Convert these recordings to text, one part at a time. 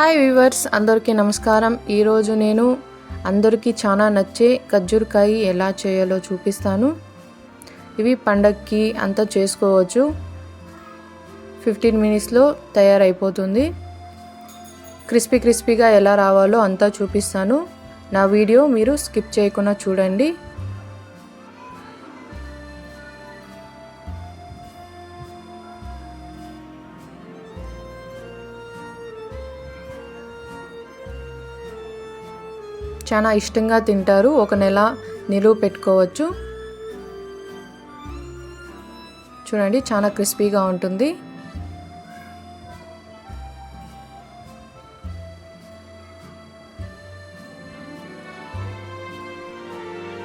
Hi viewers అందరికీ నమస్కారం. ఈరోజు నేను అందరికీ చాలా నచ్చే ఖర్జూరకాయ ఎలా చేయాలో చూపిస్తాను. ఇవి పండక్కి అంతా చేసుకోవచ్చు. ఫిఫ్టీన్ మినిట్స్లో తయారైపోతుంది. క్రిస్పీ క్రిస్పీగా ఎలా రావాలో అంతా చూపిస్తాను. నా వీడియో మీరు స్కిప్ చేయకుండా చూడండి. చాలా ఇష్టంగా తింటారు. ఒక నెల నిలువ పెట్టుకోవచ్చు. చూడండి చాలా క్రిస్పీగా ఉంటుంది.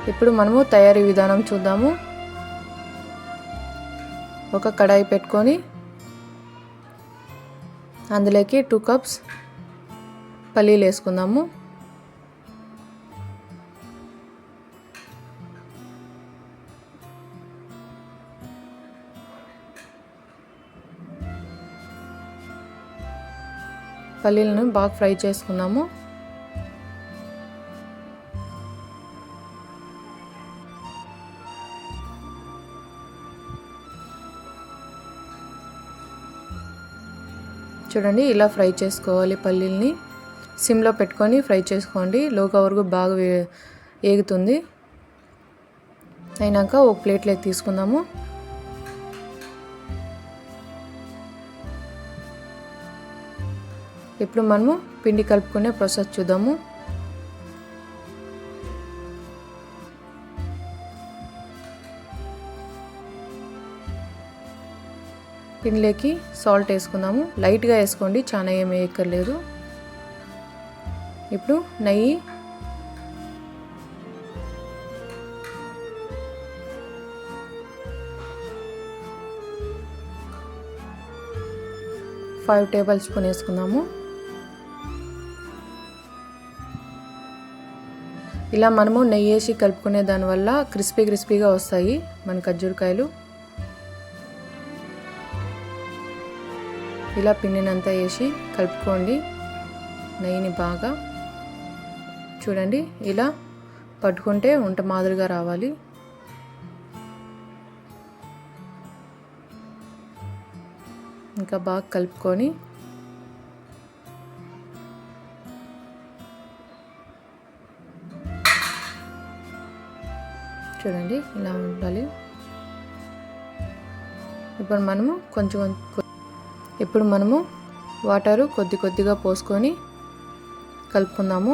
ఇప్పుడు మనము తయారీ విధానం చూద్దాము. ఒక కడాయి పెట్టుకొని అందులోకి టూ కప్స్ పల్లీలు వేసుకుందాము. పల్లీలను బాగా ఫ్రై చేసుకున్నాము. చూడండి ఇలా ఫ్రై చేసుకోవాలి పల్లీల్ని. సిమ్లో పెట్టుకొని ఫ్రై చేసుకోండి. లోగా వరకు బాగా ఏగుతుంది. అయినాక ఒక ప్లేట్లోకి తీసుకుందాము. ఇప్పుడు మనము పిండి కలుపుకునే ప్రాసెస్ చూద్దాము. పిండిలోకి సాల్ట్ వేసుకుందాము. లైట్గా వేసుకోండి చాలా ఏమి వేయక్కర్లేదు. ఇప్పుడు నెయ్యి. ఫైవ్ టేబుల్ స్పూన్ వేసుకుందాము. ఇలా మనము నెయ్యి వేసి కలుపుకునే దానివల్ల క్రిస్పీ క్రిస్పీగా వస్తాయి మన ఖర్జూరకాయలు. ఇలా పిండినంతా వేసి కలుపుకోండి నెయ్యిని బాగా. చూడండి ఇలా పట్టుకుంటే వంట మాదిరిగా రావాలి. ఇంకా బాగా కలుపుకొని చూడండి ఇలా ఉండాలి. ఇప్పుడు మనము కొంచెం ఇప్పుడు మనము వాటరు కొద్ది కొద్దిగా పోసుకొని కలుపుకుందాము.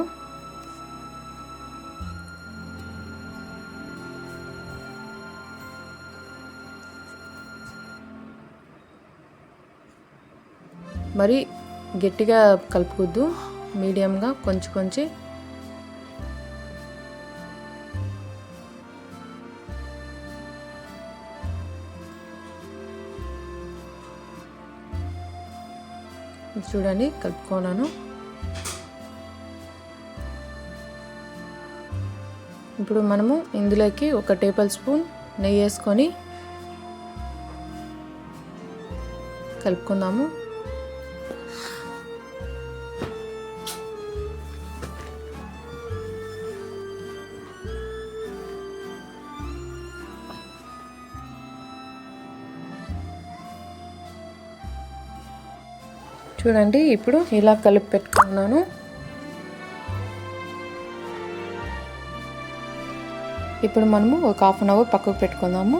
మరి గట్టిగా కలుపుకొద్దు మీడియంగా కొంచెం కొంచెం చూడండి కలుపుకోవాలను. ఇప్పుడు మనము ఇందులోకి ఒక టేబుల్ స్పూన్ నెయ్యి వేసుకొని కలుపుకుందాము. చూడండి ఇప్పుడు ఇలా కలిపి పెట్టుకున్నాను. ఇప్పుడు మనము ఒక హాఫ్ అన్ అవర్ పక్కకు పెట్టుకుందాము.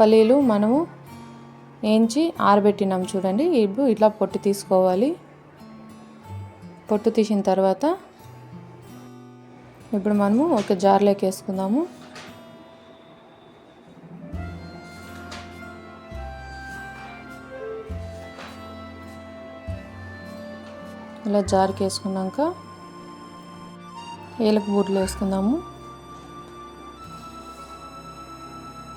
పల్లీలు మనము వేయించి ఆరబెట్టినాం చూడండి ఇప్పుడు ఇట్లా పొట్టు తీసుకోవాలి. పొట్టు తీసిన తర్వాత ఇప్పుడు మనము ఒక జార్లోకి వేసుకుందాము. ఇలా జార్కి వేసుకున్నాక ఏలకు బూట్లు వేసుకుందాము.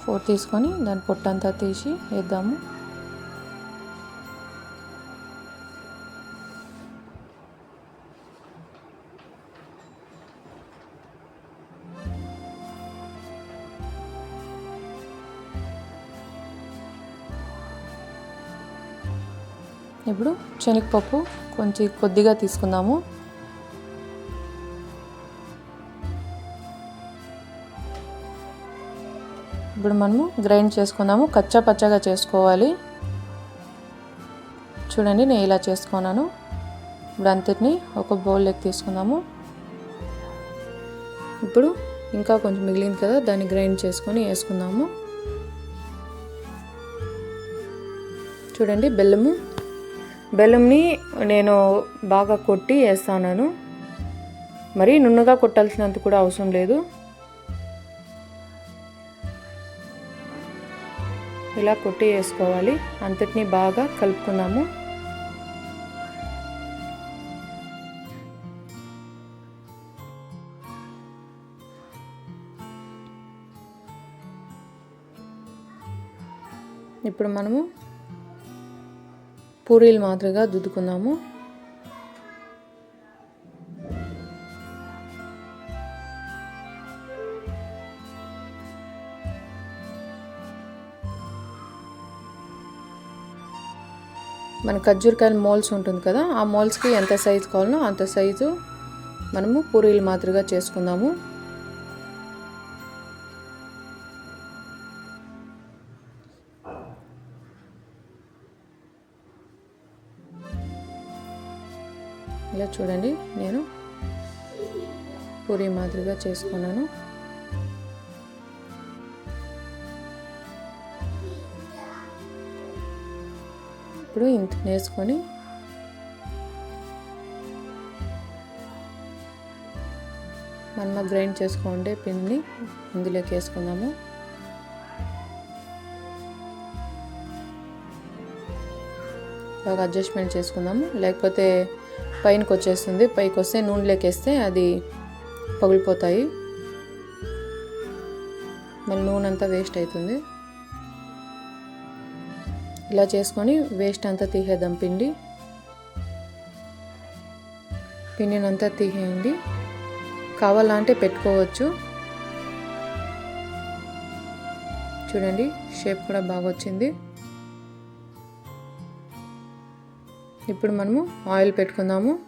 ఫోర్ తీసుకొని దాని పొట్టంతా తీసి వేద్దాము. ఇప్పుడు శనగపప్పు కొంచెం కొద్దిగా తీసుకుందాము. ఇప్పుడు మనము గ్రైండ్ చేసుకుందాము. కచ్చా పచ్చగా చేసుకోవాలి. చూడండి నేను ఇలా చేసుకున్నాను. ఇప్పుడు అంతటిని ఒక బౌల్లోకి తీసుకుందాము. ఇప్పుడు ఇంకా కొంచెం మిగిలింది కదా దాన్ని గ్రైండ్ చేసుకొని వేసుకుందాము. చూడండి బెల్లము బెల్లంని నేను బాగా కొట్టి వేస్తాను మరి నున్నగా కొట్టాల్సినంత కూడా అవసరం లేదు. ఇలా కొట్టి వేసుకోవాలి. అంతటిని బాగా కలుపుకున్నాము ఇప్పుడు మనము పూరీలు మాదిరిగా దుద్దుకుందాము. మన ఖర్జూరకాయల మోల్స్ ఉంటుంది కదా ఆ మోల్స్కి ఎంత సైజు కావాలనో అంత సైజు మనము పూరీలు మాదిరిగా చేసుకుందాము. ఇలా చూడండి నేను పూరి మాదిరిగా చేసుకున్నాను. ఇప్పుడు ఇంత వేసుకొని మనం గ్రైండ్ చేసుకోండి పిండిని ఇందులోకి వేసుకుందాము. బాగా అడ్జస్ట్మెంట్ చేసుకుందాము. లేకపోతే పైనకి వచ్చేస్తుంది పైకి వస్తే నూనెలోకి వేస్తే అది పగిలిపోతాయి. మళ్ళీ నూనె అంతా వేస్ట్ అవుతుంది ఇలా చేసుకొని వేస్ట్ అంతా తీసేద్దాం పిండి. పిండినంతా తీసేయండి. కావాలంటే పెట్టుకోవచ్చు. చూడండి షేప్ కూడా బాగా వచ్చింది ఇప్పుడు మనము ఆయిల్ పెట్టుకుందాము.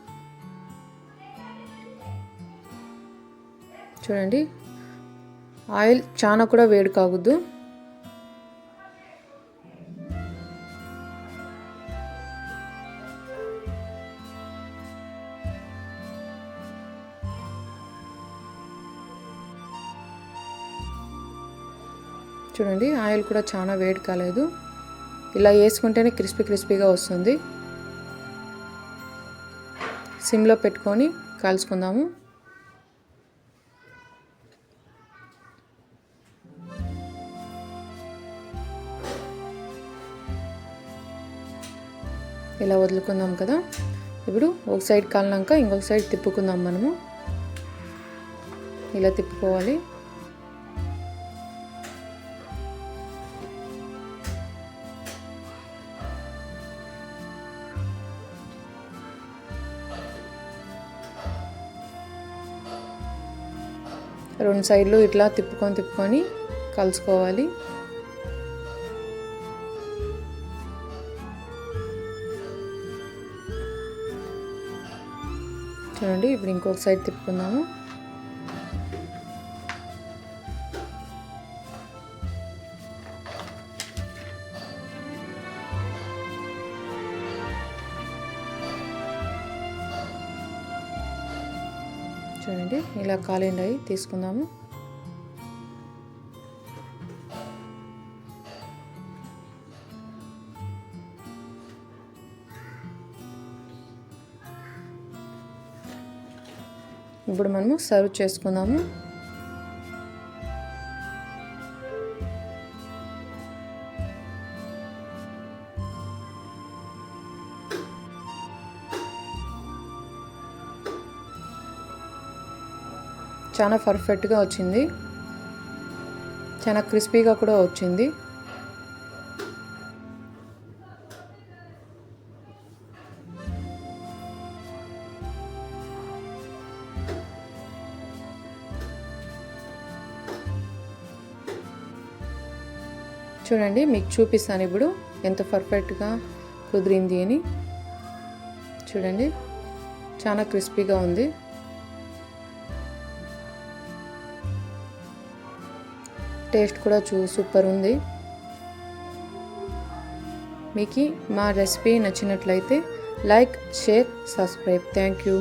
చూడండి ఆయిల్ చాలా కూడా వేడి కావద్దు. చూడండి ఆయిల్ కూడా చాలా వేడి కాలేదు. ఇలా వేసుకుంటేనే క్రిస్పీ క్రిస్పీగా వస్తుంది. సిమ్లో పెట్టుకొని కాల్చుకుందాము. ఇలా వదులుకుందాం కదా. ఇప్పుడు ఒక సైడ్ కాలినాక ఇంకొక సైడ్ తిప్పుకుందాం మనము. ఇలా తిప్పుకోవాలి. రెండు సైడ్లు ఇట్లా తిప్పుకొని తిప్పుకొని కలుసుకోవాలి. చూడండి ఇప్పుడు ఇంకొక సైడ్ తిప్పుకుందాము. చూడండి ఇలా కాలిండి అవి తీసుకుందాము. ఇప్పుడు మనము సర్వ్ చేసుకుందాము. చాలా పర్ఫెక్ట్గా వచ్చింది. చాలా క్రిస్పీగా కూడా వచ్చింది. చూడండి మీకు చూపిస్తాను ఇప్పుడు ఎంత పర్ఫెక్ట్గా కుదిరింది అని. చూడండి చాలా క్రిస్పీగా ఉంది. టేస్ట్ కూడా చూ సూపర్ ఉంది. మీకు మా రెసిపీ నచ్చినట్లయితే like share subscribe. Thank you.